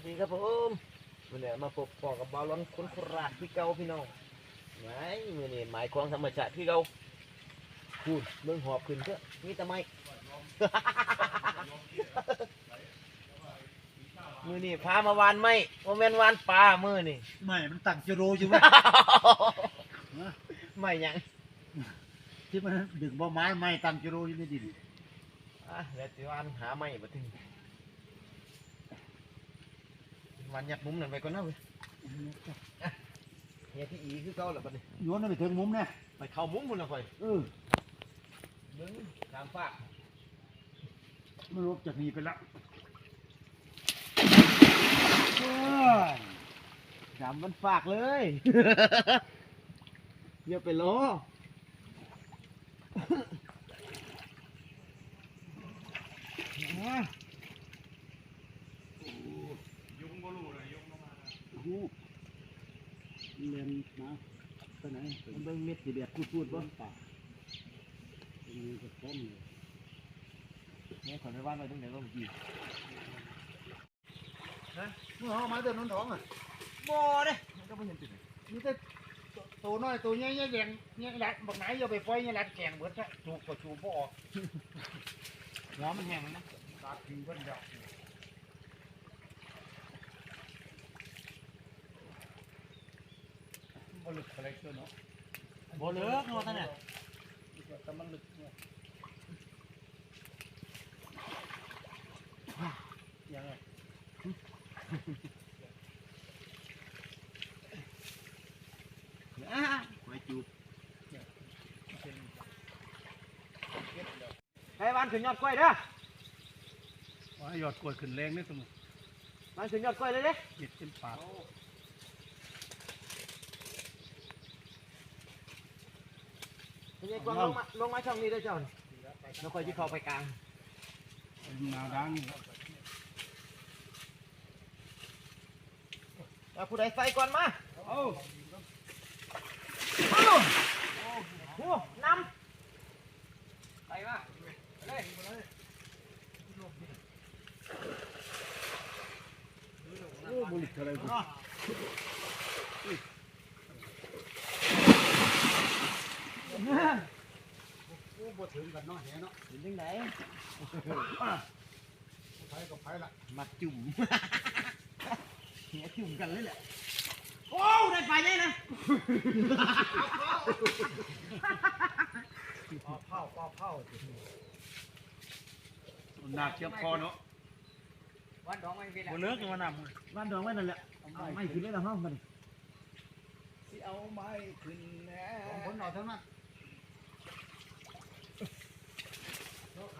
วัสดีครับผมวันนี้มาพบปอกับบอลลอนคนโคราชพี่เก่าพี่น้องไงมือนี่หมายของธรรมชาติพี่เก่าพูดเบิ่งหอบขึ้นเถอะมีแต่ไม้มือนี่พามาวานไม้โมเมนวานปลามือนี่ไม่ มันตั้งจะโรอยู่ไหมไม่หยังที่มันดึงบ่ไม้ไม้ตั้งจะโรอยู่ในดินอะเดี๋ยวสิวานหาไม้มาถึง วันยัดมุมนั่นไปก่อนนะเว้ยเฮียพี่อีคือเก่าแล้วบัดนี้โยนไปถึงมุมเนี่ยไปเข้ามุมพุ่นละค่อยเออเบิ่งตามฝากมันลบจากนี้ไปแล้วโอ้ยดำมันฝากเลยอย่าไปล้อโอ้โห เรียนนะไปไหนมันเบิ่งเม็ดสิเบียดพูดพูดบ่ป่าตรงนี้ก็พร้อมเลยเนี่ยขอนไปว่านไปตรงไหนก็เมื่อกี้เมื่อเขามาเดินนนท้องอะบ่เด้มันก็บ่เห็นติดมีแต่ตัวน้อยตัวใหญ่ๆแยงเนี่ยแหละบักไหนอย่าไปปล่อยเนี่ยแหละแกงเบิดซะจูบก็จูบบ่ออกหัวมันแห้งนะตาทิ้งเพิ่นเดียว บ่ลึกอะไรเกินเนาะบ่เลิกเนาะท่านน่ะแต่มันลึกเนี่ยยังไงอ่าไว้จูบให้วานขึ้นยอดกล้วยเด้อว่ายอดกล้วยขึ้นแรงนี่ตรงนี้วานขึ้นยอดกล้วยเลยเด้เห็ดเป็นปาก เป็นไงกวางลงมาลงมาช่องนี้เด้อเจ้านี่แล้วค่อยสิเข้าไปกลางนาดังเอาผู้ใดใส่ก่อนมาเอ้า เอาโอ้นำไปมาเลย โอ้บริกอะไรบุ เนาะ โอ้บ่ถึงกันเนาะแหเนาะ เป็นจังได ไผกับไผละมาจุ่ม เหี้ยจุ่มกันเลยแหละ โอ้ได้ไปเลยนะปอเผาปอเผาหนักเทียบคอเนาะวันดองไม่เป็นบ่เลิกยังมานำวันดองไว้นั่นแหละเอาไม่ขึ้นเลยนะห้องมันสิเอาไม้ขึ้นแน่ของคนเอาเท่านั้นเนาะข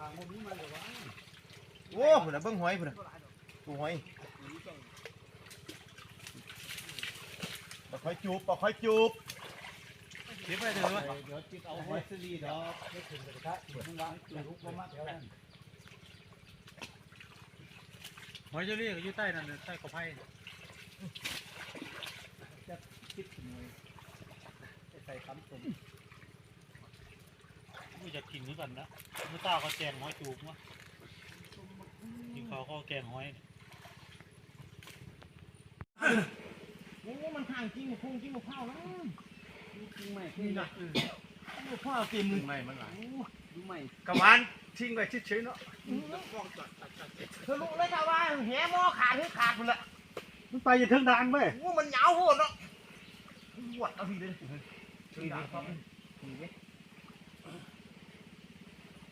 างบ่มีมาเลยวะ โอ้พุ่นน่ะเบิ่งหอยพุ่นน่ะปูหอยปลาคอยจูบปลาคอยจูบเก็บไว้เถอะเดี๋ยวจิกเอาไว้สลีดอกไม่ขึ้นกระทะเดี๋ยวมันวางจุกบ่มาแถวนั้นหอยเชอรี่ก็อยู่ใต้นั่นน่ะใต้กอไผ่จะคิดถึงเลยจะใส่คำสม ไม่อยากกินด้วยกันนะเมื่อตาเขาแกงหอยจูบมั้งกินเขาเขาแกงหอยโอ้มันห่างจริงกับพุงจริงกับข้าวนะจริงไหมนี่นะกับข้าวเต็มมือไม่มันหลายดูใหม่กะมันทิ้งไว้เฉยๆเนาะทะลุเลยค่ะว่าแหมอขาดคือขาดพุ่นละมันไปอย่าเทิงดานเว้ยโอ้มันยาวโหดเนาะหวดเอาทีเลยเทิงดานครับ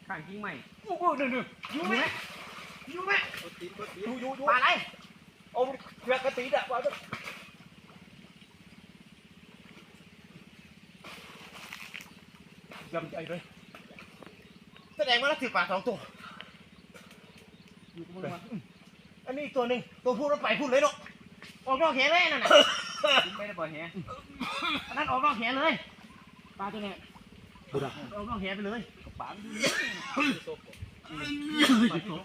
ข้างจริงใหม่โอ้โหเดือดอยู่ไหมอยู่ไหมอยู่อยู่อยู่ปลาอะไรเอาเชือกกระตีดอะปลาตัวยำใจเลยแสดงว่าเราถือปลาสองตัวอยู่กับมันอันนี้อีกตัวหนึ่งตัวพูดแล้วไปพูดเลยเนาะออกนอกแหเลยนั่นน่ะไม่ได้ปล่อยแหอันนั้นออกนอกแหเลยปลาตัวเนี้ยออกนอกแหไปเลย ปลามันอยู่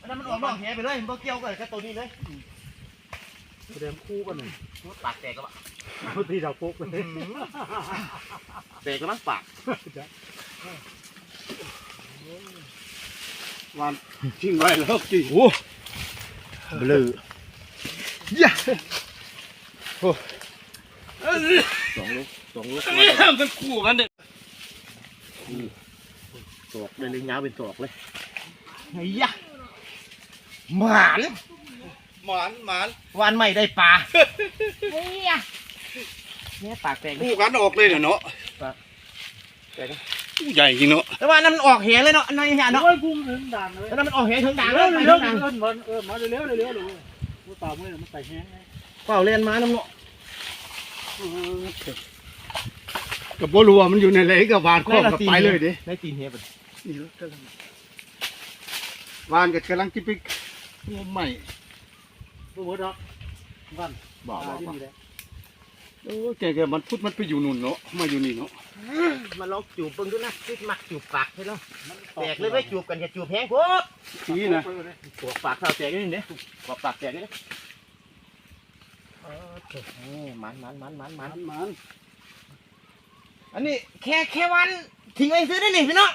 อันนั้นมันออกนอกแหไปเลยมันบ่เกี่ยวกับกับตัวนี้เลยแสดงคู่กันหนึ่งปากแตกก็บะตีดาวโป๊กเลยแตกก็มั้งปากวานทิ้งไว้แล้วกี่โอ้เบลอยะโอ้ สองลูกสองลูกมันคู่กันเด็ดตอกเลยเลยยาวเป็นตอกเลยไอ้ยะหมานหมานหมานวันใหม่ได้ปลาเฮ้ยอะเนี่ยปากแตกเลยคู่กันออกเลยเนาะแตกเลยใหญ่จริงเนาะแต่ว่านั่นมันออกเหวเลยเนาะนั่นเห็นเนาะโอ้ยกุ้งถึงด่านเลยแล้วนั่นมันออกเหวถึงด่างเร็แล้ววเร็วไปเร็ถึวงด่างเอิ้นมันเออมาเร็วเร็วเร็วเลยกูตามมือมันไต่แห้งไงเปล่าเรียนมาน้ำเนาะ กับบัวรัวมันอยู่ในไหลกับวานข้อกับไปเลยดิในตีนเหวไปนี่แล้วกำลังวานกับกำลังจิปิกงมใหม่กูหมดแล้ววันบอกบอกที่บอกนี่แหละโอ้แกแกมันพุดมันไปอยู่นู่นเนาะมาอยู่นี่เนาะมาลองจูบเบิ่งดูนะคิดมักจูบปากให้เนาะแตกเลยไม่จูบกันอย่าจูบแพงพวกทีนะปวกปากเท่าแตกนี่เนี่ยปวกปากแตกนี่เนี่ยเออโถ่เอ้ย มันมันมันมันมันมันอันนี้แค่แค่วันทิ้งไว้ซื้อได้นี่พี่น้อง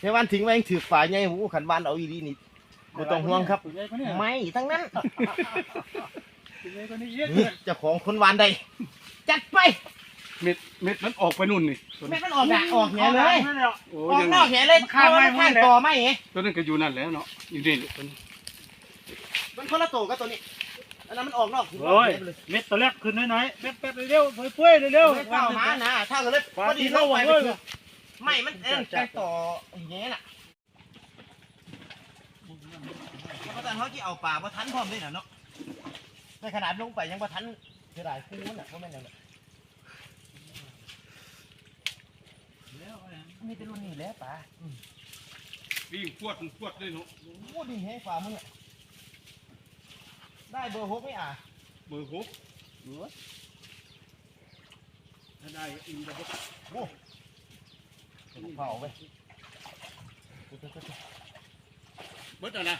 แค่วันทิ้งไว้ยังถือฝาใหญ่หูขันวันเอาอีดีนี่บ่ต้องห่วงครับ ไม่ทั้งนั้นนี่เจ้าของคนวานใดจัดไป เม็ดเม็ดมันออกไปนู่นนี่ตัวไม่นี้มันออกอะออกแหเลยโอ้ออกยังนอกแหเลยข้างไม่ข้างไม่ต่อไม่เหตัวนั้นก็อยู่นั่นแล้วเนาะอยู่นี่ตัวนี้มันคนละตัวกับตัวนี้อั นนั้นมันออกนอกโอ้ยเม็ดตัวแรกขึ้นน้อยๆแป๊บแป๊บเร็วๆปุ้ยๆเร็วไม่ๆเข้ามานะถ้าเกิดเลยพอดีลงไปไปคือไม่มันเอ็นไปต่ออย่างเงี้ยน่ะเพราะตอนเขาที่เอาป่ามาทันพร้อมด้วยน่ะเนาะในขนาดลงไปยังมาทันเสียดายคู่น่ะเพราะไม่นั่นน่ะมีแต่รุ่นนี้แหล้วป่าวิ่งพวดพวดเลยเนาะโอ้ดีให้ฝ่ามึงอะ ได้เบอร์หกไหมอะเบอร์หกเหลือถ้าได้อีกแล้วโอ้เผาไปเบิดอะนะ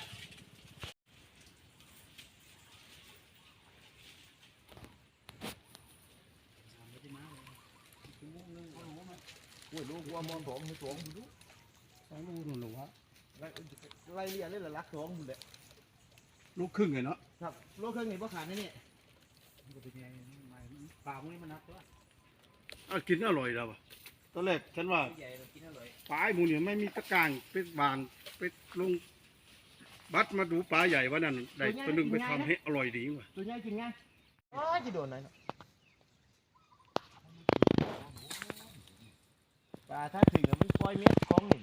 โอ้ยลูกวัวมอนผมให้สองดูสองลูกนู่นหรอวะไล่เรียนเลยเหรอรักสองบุญเลยลูกครึ่งเลยเนาะ ครับโลเครื่องนี้พ่ขาดนะเนี่ยปากนี่มันนักตัวอะกินอร่อยแล้วอะตอนแรกฉันว่าใหญ่เรากินอร่อยปลาไอ้หมูเนี่ยไม่มีตะกร้างเป็ดบานเป็ดลง บัดมาดูปลาใหญ่วันนั้นได้ตัวหนึงไปทำให้อร่อยดีว่ะตัวใหญ่กินง่ายอ๋อจะโดนไหนเนาะปลาถ้าถึงอะมันปล่อยเม็ดของหนึ่ง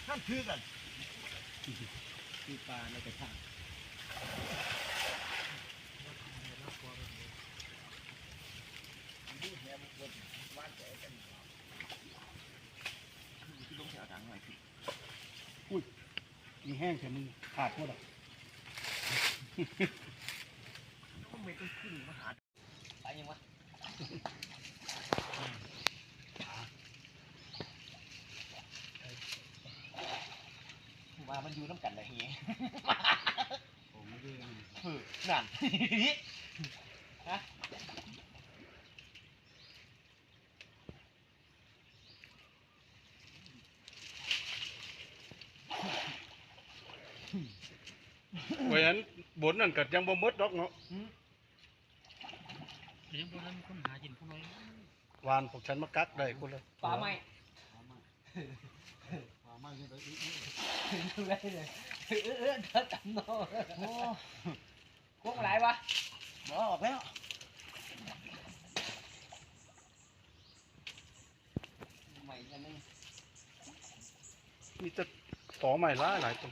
นั่นคือกันคือปลาในกระชังต้องแถวทางหน่อยสิมีแห้งแค่มึงขาดหมดอะทำไมต้องขึ้นมาหาไปยังวะว่ามันอยู่น้ำกันเลยเฮียเออนั่นฮะ เพราะฉะนั้นบนนั่นก็ยังบ่หมดดอกเนาะยังพวกนั้นคนหากินพวกน้อยวานพวกฉันมากักได้คนละปลาไม่ดูได้เลยเออเออเธอจำโน่โอ้ พวกหลายวะบ่ออกแล้วใหม่กันนี่มีจะต่อใหม่ละหลายตัว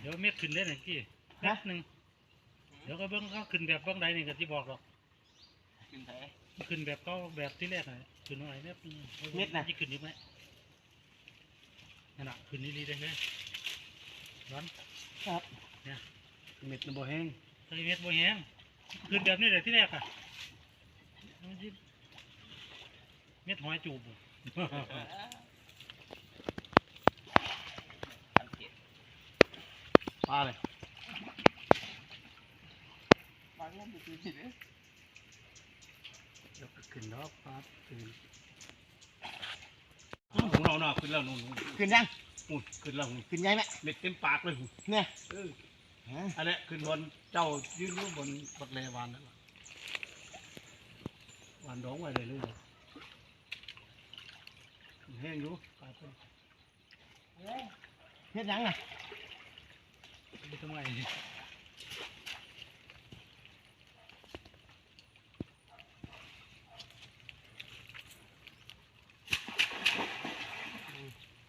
เดี๋ยวเม็ดขึ้นได้หน่อยพี่แป๊บหนึ่ง ดี๋ยวก็เบิ้งเขาขึ้นแบบเบิ้งใดนี่ก็ที่บอกหรอกขึ้นไถขึ้นแบบเขาแบบที่แรกน่ะขึ้นหน่อยเม็ดหนึ่งเม็ดน่ะ ที่ขึ้นอีกไหมนั่นน่ะขึ้นนี่ๆได้ไหมร้อนครับเม็ดมันบ่แห้งใส่เม็ดบ่แห้งขึ้นแบบนี้เลยที่แรกอะมันสิเม็ดหอยจูบบ่ปลาเลย บาง ลมไปซื้อผิดเลยเดี๋ยวก็ขึ้นแล้วปลาขึ้นของเราหน่าขึ้นแล้วนู่นนู่นขึ้นยังนู่นขึ้นแล้วนู่นขึ้นยังไหมเม็ดเต็มปากเลยนู่นเนี่ยเออฮะอันเนี้ยขึ้นบนเจ้ายืนอยู่บนบักแลวานนั่นล่ะวานดองไว้เลยเลยแห้งอยู่ปลาเพิ่นเฮ็ดยังน่ะไม่ทำไง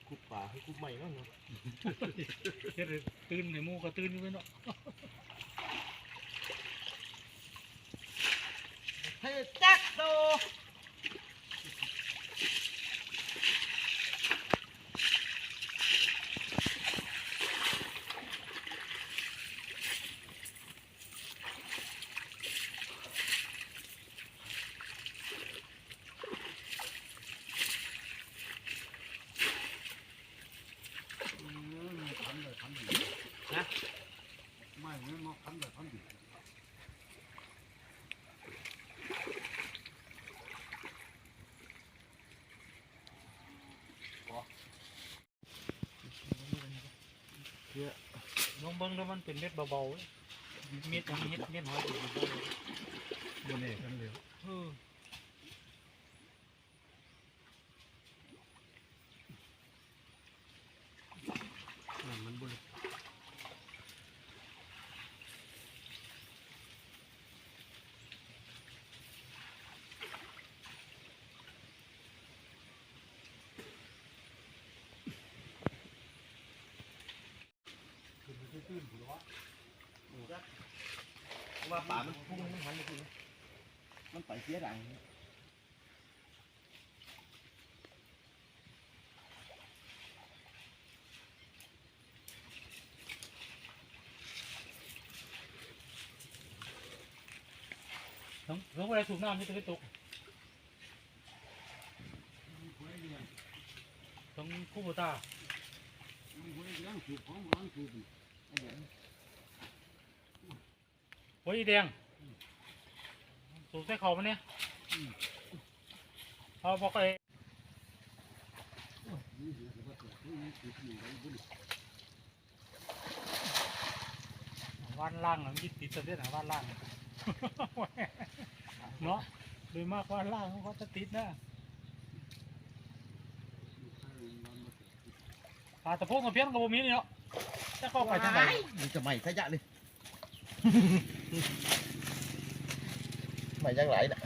คุบป่าให้คุบใหม่เนาะเฮ็ดให้ตื่นในหมูก็ตื่นอยู่ไว้เนาะ เฮ้ยจักโต ทำเลยทำดีนะไม่ไม่มาทำเลยทำดี ลองเบิ่งแล้วมันเป็นเม็ดเบาๆเว้ยเม็ดอันนี้เม็ดเม็ดหอยจูบเบาบนเอกกันเร็วๆเออ ว่าป่ามันพุ่งมันหันไปพุ่งมันไปเสียดังต้องต้องเวลาสูบน้ำนี่จะได้ตกต้องคู่บุตาโอ้ย อีแดง สูบใส่เขามันเนี่ยเอาบอกไอ้ว่านล่างมันยึดติดตัวเด่นว่านล่าง เนาะโดยมากว่านล่างเขาจะติดนะปลาตะโพกกับเพี้ยนกับโบมีนี่เนาะจะเข้าไปทางไหนมันจะใหม่ขยะเลย ใหม่ยังไหลน่ะ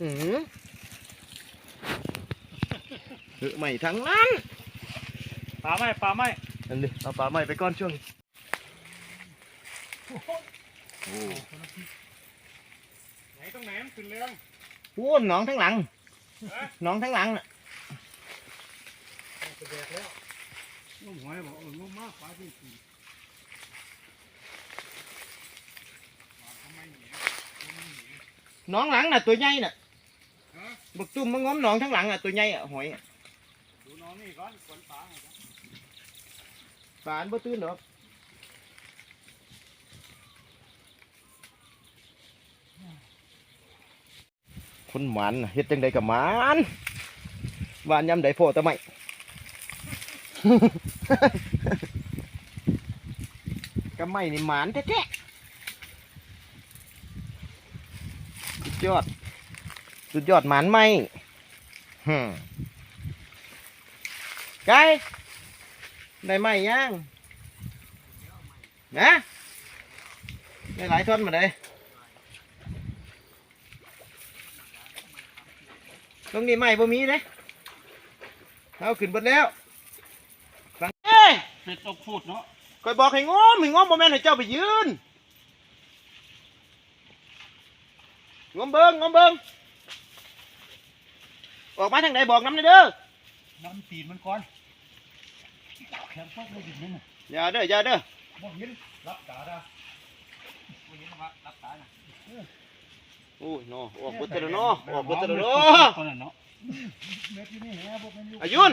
อื้อหือเออใหม่ทั้งนั้นปลาไหมปลาไหมนั่นดิเอาปลาใหม่ไปก่อนช่วงนี้ไหนตรงไหนมันขึ้นเรื่องโอ้หนองทั้งหลังหนองทั้งหลังน่ะจะแดกแล้วน้องหอยบอกเออน้องมากปลาที่ ขึ้นหนองหลังน่ะตัวใหญ่น่ะฮะบักตุ้มมันง้อมหนองทั้งหลังอะตัวใหญ่อะหอ ยอะดูน้องนี่ก่อนขวนปลาไงจ๊ะปลาอันบ่ตื้นดอกคนหมันน่ะเฮ็ดจังใดกับหมันหวานยำใดโพตะไม่กับไม่นี่หมานแท้ๆสุดยอด สุดยอดหมานไหมฮึมไก่ได้ไหมยังนะได้หลายท่อนมาเลยตรงนี้ไหมบ่มีเลยเอาขึ้นบนแล้วฟังเอ้ยเป็ดตกพูดเนาะคอยบอกให้งมให้งมบ่แม่นให้เจ้าไปยืน งมเบิ่งงมเบิ่งออกมาทางใดบอกน้ำหน่อยเด้อน้ำตีนมันก่อนแขนฟอกไม่ดินนั่นน่ะอย่าเด้ออย่าเด้อบ่เห็นรับตาดาบ่เห็นว่ารับตาน่ะโอ้ยเนาะออกเบิดแต่ละเนาะออกเบิดแต่ละเนาะคนนั้นเนาะเม็ดอยู่นี่แหบ่เป็นอยู่อายุน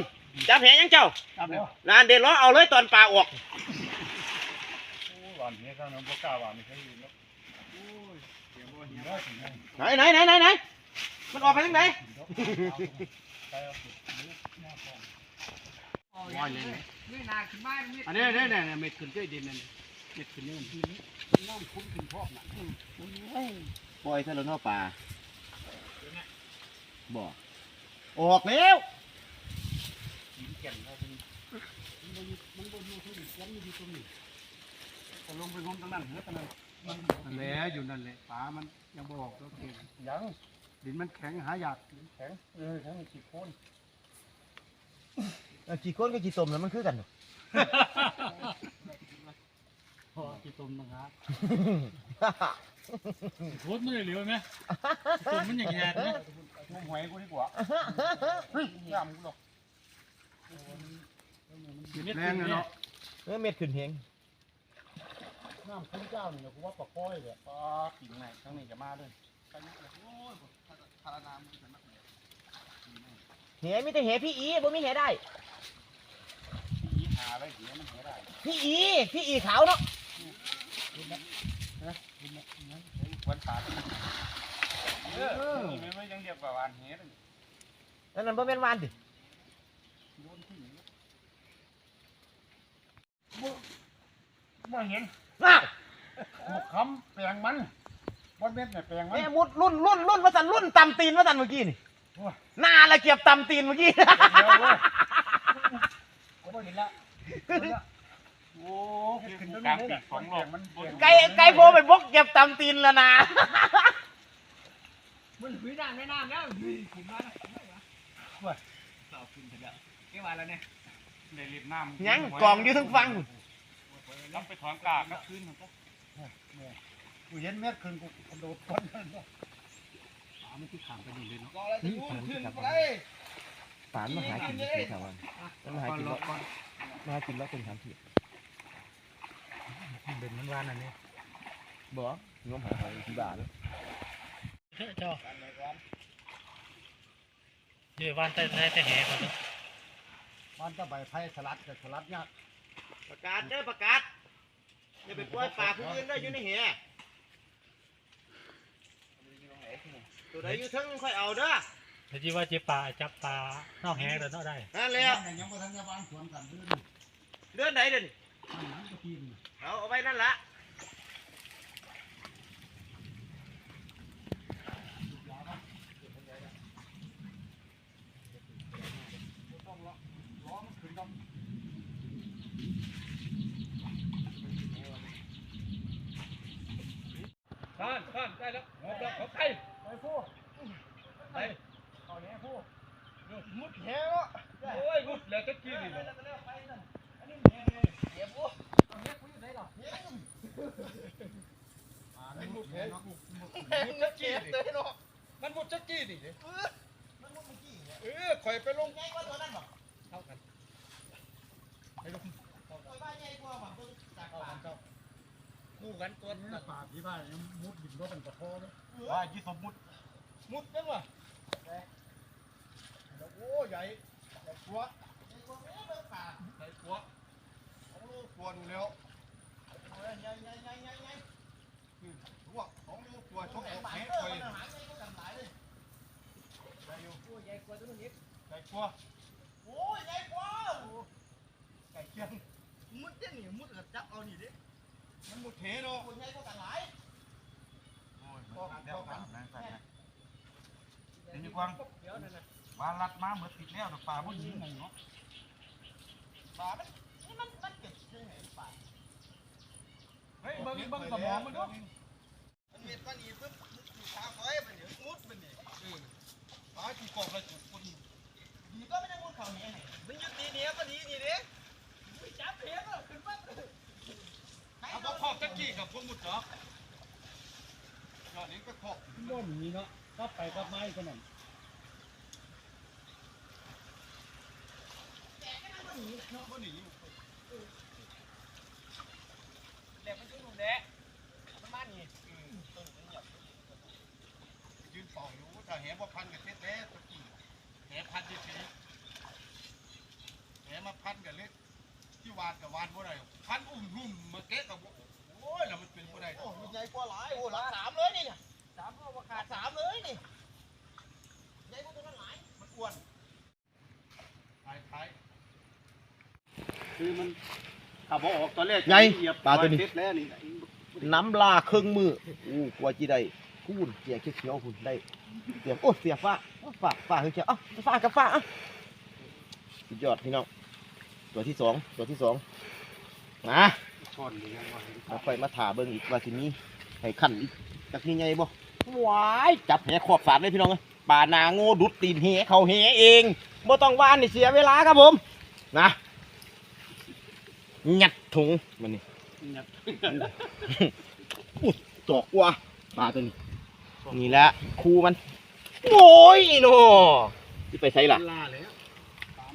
จับแหยังเจ้าครับแล้วนานเด็ดล้อเอาเลยตอนปลาออกโอ้หวานเหี้ยข้างนั้นบ่กล้าหวานไม่ใช่เนาะโอ้ย ไหนไหนไหนไหนไหนมันออกไปทางไหนว่ายเลยอันนี้เนี่ยเนี่ยเม็ดขึ้นด้ดินนั่นเม็ดขึ้นนี่มันน้ำคุ้นขึ้นพอกน่ะปล่อยท่าละเนาปลาบ่ออกแล้วมันบ่อยู่ที่นี่ยังอยู่ตรงนี้ก็ลงไปงมตรงนั้นเหรอตรงนั้น นนั่นแหละอยู่นั่นแหละปลามันยังบ่ออกตัวเก่งยังดินมันแข็งหายากดินแข็งเออแข็งขี้โคลนกี่คนก็กี่ตมแล้วมันคือกันเนาะพอที่ต้มนะครับโคตรไม่ได้เหลียวไหมต้มมันอย่างแย่นะงมหอยกูดีกว่าเฮ้ยยามกูหรอกเม็ดแรงเลยเนาะเออเม็ดขึ้นเฮง น้ำคุ้นเจ้านี่นะกูว่าปลาก้อยเลยปลาปิ่งไหนทั้งนี้จะมาด้วยไปนี่เลยโอ้ยพาราน้ำมันจะนักเลยเหมีแต่เหพี่อีบ่มีเหได้ผีหาอะไรเหี้ยมันเหี้ยได้ พี่อี พี่อีขาวเนาะวันขาดเออไม่ไม่ยังเรียกว่าวานเหี้ยเลยนั่นนั่นบ่แม่นวานดิโดนที่มาเห็น อ้าวหมกคำแปลงมันบนเม็ดเนี่ยแปลงมัน แม่มุดรุ่นรุ่นรุ่นว่าสันรุ่นตำตีนว่าสันเมื่อกี้นี่หน้าละเกียบตำตีนเมื่อกี้ก็บ่เห็นละโอ้ขึ้นกลางปีกของหลอกมันไก่ไก่โพไปบกเก็บตำตีนแล้วนะมันหุยน้ำไม่น้ำแล้วหุยขึ้นมาแล้วต่อขึ้นเถอะแค่ว่าแล้วเนี่ยในริมน้ำยังกองอยู่ทั้งฟัง รับไปถอนกากก็คืนมันก็กูเห็นเม็ดขึ้นกูกระโดดพ้นมันก็ปลาไม่ที่ขามไปนี่เลยเนาะฝานมาหากินที่แถวนั้นมันมาหากินแล้วมาหากินแล้วเป็นทำผิดเป็นมันวานอันนี้บ่งมหาหอยที่บ้านเจ้าเจ้าเดี๋ยววานแต่แต่แห่ก่อนมันจะใบไผ่สลัดกับสลัดเนี่ยประกาศเด้อประกาศ อย่าไปปล่อยปลาผู้อื่นได้ออยู่ในแหตัวใดอยู่เทั้งค่อยเอาเด้อแต่ที่ว่าเจ็บปลาจับปลานอกแห่เดินนอกได้นั่นแหละยังบ่ทันจะวางสวนกันเดือนเดือนไหนเดือนมันก็ปีน เอาเอาไว้นั่นละ ข้านข้าน ได้แล้วหมดแล้วเขาไปไปพูดไปเอาแหน่พูดมุดแห่วะโอ้ยมุดแล้วก็กินนี่อ่ามันมุดแหเนาะมันกี้เนาะมันมุดจักกี้นี่เออข่อยไปลงเท่ากันไปลง คู่กันตัวนี่ป่าที่บ้านยังมุดดินก็เป็นกระโถเลยว่ายี่สมมุดมุดจังวะโอ้ใหญ่ใหญ่กว่าใส่กว่าใหัวของลูกกวนแล้วใหญ่ใหญ่ใหญ่ใหญ่ใหญ่ใหญ่วของลูกกวนชกแหแหคอยใหญ่อยู่ใหญ่กว่าตัวนี้ใหญ่กว่าโอ้ใหญ่กว่าไก่เคียงมุดจะหนีมุดกับจับเอาหนี่ดิ มันมุดเทเนาะตัวใหญ่กว่ากันหลายโอ้ยมันเดี๋ยวกันนะใส่นะเดี๋ยวนี้กวางวาลัดมาเหมือนติดแล้วแต่ป่าบ่ยิงไงเนาะปลามันนี่มันมันเก็บยังไงปลาเฮ้ยเบิ่งเบิ่งสมองมันดูมันเม็ดมันนี่ปึ๊บปลาคอยมันเดี๋ยวมุดมันนี่ปลาที่กอบแล้วจุดคนดีก็ไม่ได้มุดเขาเนี่ยมันยุดดีเนี้ยก็ดีดีดิเอาบ่ขอบจักกี้กับพวกมุดเหรอตอนนี้ก็ขอบบ่มีเนาะกลับไปกลับมาอีกคนนั้นบ่หนีแหลมมันขึ้นหนุ่มแดะมันมานี่ยืนเฝ้าอยู่ถ้าแหบ่พันกับเทศแล้วตะกี้แหพันเฉยๆแหมาพันกับเล็ก ที่วานกับวานบ่ได้พันอุ้มรุ่มมาเกะกับบ่โอ้ยแล้วมันเป็นบ่ได้โอ้มันใหญ่กว่าหลายโอ้หลักสามเลยนี่เนี่ยสามเอามาขาดสามเลยนี่ใหญ่กว่าตัวนั้นหลายมันอ้วนท้ายท้ายคือมันถ้าบ่ออกตอนแรกไงเหยียบปลาตัวนี้เสร็จแล้วนี่น้ำลาครึ่งมืออู้กว่าจีได้คูนเสียเขียวๆคุณได้เสียบโอ้เสียฟ้าฟ้าฟ้าเขียวๆเอ้าฟ้ากับฟ้าอะสุดยอดพี่น้อง ตัวที่สองตัวที่สองมาช่อนนี่ยังว่าเห็นเราค่อยมาถาเบิ่งอีกว่าทีนี้ให้ขั้นอีกจากนี้ไงบ่หวายจับแหขอบสารเลยพี่น้องเอ้ยปลานาโง่ดุดตีนแหเขาแหเองบ่ต้องว่านนี่เสียเวลาครับผมนะงัดถุงมันนี่เนี่ยตอกว่าปลาตัวนี้นี่แหละครูมัน โอ้ยโน่ที่ไปใช้ล่ะล่าแล้ว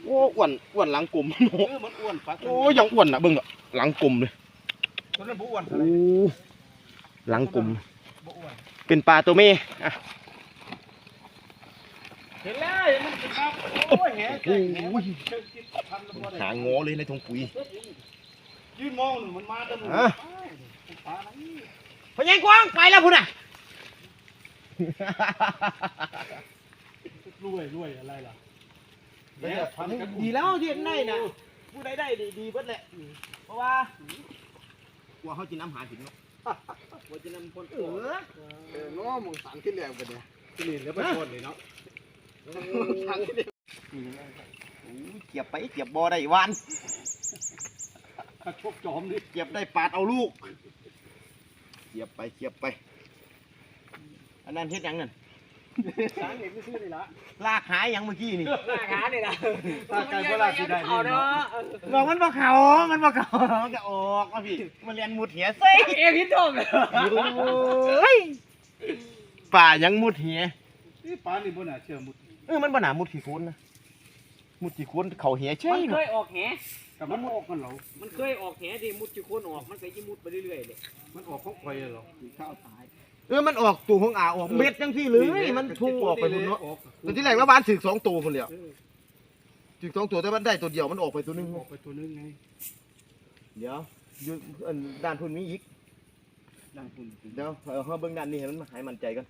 โอ้อ้วนอ้วนหลังกลมโเออมันอ้วนปลาตัวอ้นี้ยังอ้วนอะเบิ่งอะหลังกลมเลยตัวนั้นบ่อ้วนโอ้หลังกลมบ่อ้วนเป็นปลาตัวเมอะเห็นแล้วเห็นมันเป็นครับโอ้ยแหแกแหมันเชิงติดพันแล้วบ่ได้หางอเลยในถุงปุ๋ย ยืนมองหนึ่งมันมาแต่หนึ่งอะปลาอะไรนี่พญายกวางไปแล้วพุ่นอะรวยรวยอะไรล่ะแหพันกัน ดีแล้วที่ได้นะผู้ใดได้ดีดีเบิดแหละเพราะว่าว่าเขาจิน้ำหาถึงเนาะว่าจะนำคนเออเออน้อมึงสั่งขึ้นแล้วบ่เนี่ยที่นี่แล้วไปชนเลยเนาะสั่งขึ้นแล้วโอ้ยเกียบไปเกียบบ่อได้หวานกระชกจอมนี่เกียบได้ปาดเอาลูกเกียบไปเกียบไป อันนั้นเฮ็ดหยังนั่น สางเอกไม่ซื้อนี่ละลากหายหยังเมื่อกี้นี่หน้าขาเนี่ยนะถ้าไก่โบราณที่ได้นี่เนาะบอกมันบอกเขา มันบอกเขามันก็ออกมาพี่ มันเรียนมุดเหียเซ่เอพิษโดมเลยโอ้ยป่ายังมุดเหียนี่ปลานี่บนน่ะเชื่อมุดเออมันบ่หนามุดขี้โคนนะ มุดขี้โคนเขาเหียใช่มันเคเนาะยออกแหแต่มันออกมันเหรอมันเคยออกแหดิมุดจุโคนออก มันเคยยิมุดไปเรื่อยๆเลยมันออกของไฟเหรอข้าวตาย เออมันออกตัวของอาออกเม็ดจังซี่เลยมันทุ่งออกไปพุ่นเนาะตอนที่แรกแล้วบ้านถึกสองตัวพุ่นเลยถึกสองตัวแต่มันได้ตัวเดียวมันออกไปตัวหนึงออกไปตัวนึงไงเดี๋ยวอยู่อันด้านพุ่นมีอีกดังคุณเดี๋ยวเอาเขาเบิ่งด้านนี้ให้มันหายมั่นใจกัน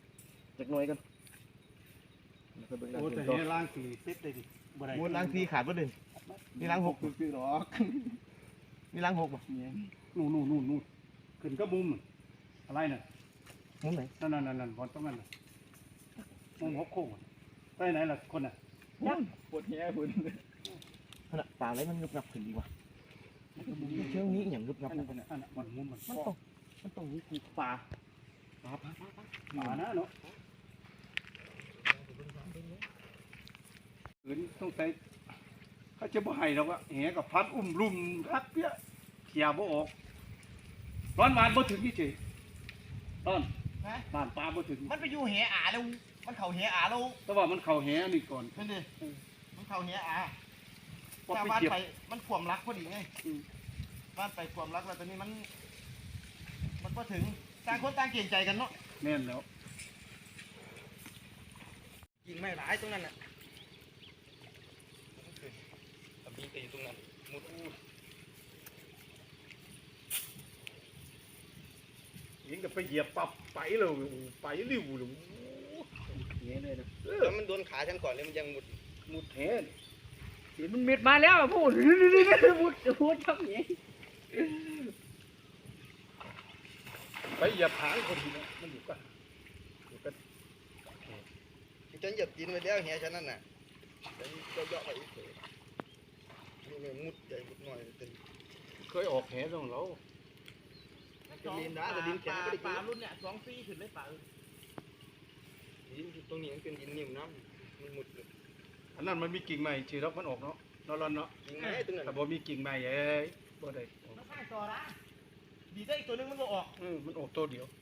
จักหน่อยกันเอาเบิ่งด้านโอ้นี้แต่ก่อนเฮล่างสีเซ็ตได้ดิบ่ได้มูลล้างซีขาดบ่เด้นี่ล้างหกคือหรอกนี่ล้างหกบ่นู่นนู่นนู่นนู่นขึ้นก็มุมอะไรน่ะ มุมไหนนั่นนั่นนั่นนั่นบอลตรงนั้นน่ะมุมหัวโค้งไปไหนล่ะคนน่ะยังปวดแฮพุ่นขนาดปลาอะไรมันงึบงับขึ้นดีวะเชิงนี้อหย่างงึบงับอันนั้นอันนั้นมันมุมมันมันต้องมันต้องมีคือปลาปลาปลาปลาปลาหมานะเนาะขืนต้องใส่เขาจะบ่ให้หรอกว่าแหกับพัดอุ้มลุ่มพัดเปี้ยเขี่ยบ่ออกร้อนหวานบ่ถึงนี่เฉยต้น บ้านปลาบ่ถึงมันไปอยู่แหอาแล้ว มันเข่าแหอาแล้วแต่ว่ามันเข้าแหนี่ก่อนนั่นดิมันเข่าแหอาพอถ้าไปบ้านเก็บ ไป มันขวมรักพอดีไงอืม บ้านไปขวมรักแล้วตอนนี้มัน มันก็ถึง ต่างคนต่างเกรงใจกันเนาะ แม่นแล้วกินไม่หลายตรงนั้นน่ะตะบีตีตรงนั้นมุด ยิงก็ไปเหยียบปับไปเลยไปริ้วเลยแล้วมันโดนขาฉันก่อนเลยมันยังมุดมุดแหนมันมิดมาแล้วพูดมุดพูดทับนี้ไปเหยียบหางคนทีนะมันอยู่กันอยู่กันฉันเหยียบกินไปแล้วแฮฉันนั่นน่ะฉันก็ย่อไปอีกเถอะนี่แม่งมุดใหญ่มุดน้อยเต็มเคยออกแหตรงเรา จะลินนะจะลินแข็งไม่ได้ปกิลานรุ่นเนี่ยสองปีขึ้นเลยปลาดินตรงนี้มันเป็นดินนิ่มน้ำมันมุดเลยออันนั้นมันมีกิ่งใหม่ชื่อรับมันออกเนาะเนาะร้อนเนาะจริงไหมตึงนั่นแต่บ่มีกิ่งใหม่เอ้ยบ่ได้ออกมันข้างต่อละดีได้อีกตัวหนึงมันก็ออกอืมมันออกตัวเดียวเ